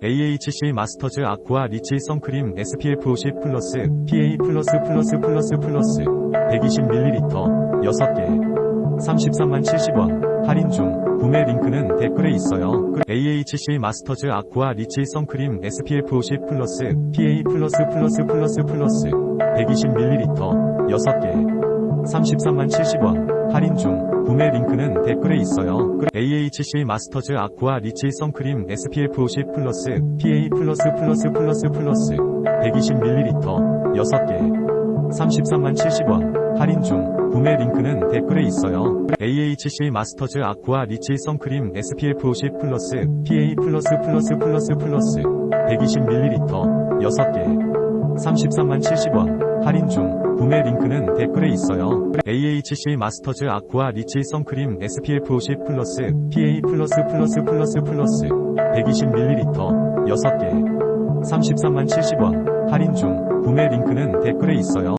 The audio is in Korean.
AHC 마스터즈 아쿠아 리치 선크림 SPF 50 플러스 PA 플러스 플러스 플러스 플러스 120ml 6개 33만 70원 할인 중 구매 링크는 댓글에 있어요. 그 AHC 마스터즈 아쿠아 리치 선크림 SPF 50 플러스 PA 플러스 플러스 플러스 플러스 120ml 6개 33만 70원. 할인 중 구매 링크는 댓글에 있어요. 그 AHC 마스터즈 아쿠아 리치 선크림 SPF 50 플러스 PA 플러스 플러스 플러스 플러스 120ml 6개. 33만 70원. 할인 중 구매 링크는 댓글에 있어요. AHC 마스터즈 아쿠아 리치 선크림 SPF 50 플러스 PA 플러스 플러스 플러스 플러스 120ml 6개. 33만 70원 할인 중 구매 링크는 댓글에 있어요. AHC 마스터즈 아쿠아 리치 선크림 SPF 50 플러스 PA 플러스 플러스 플러스 플러스 120ml 6개 33만 70원 할인 중 구매 링크는 댓글에 있어요.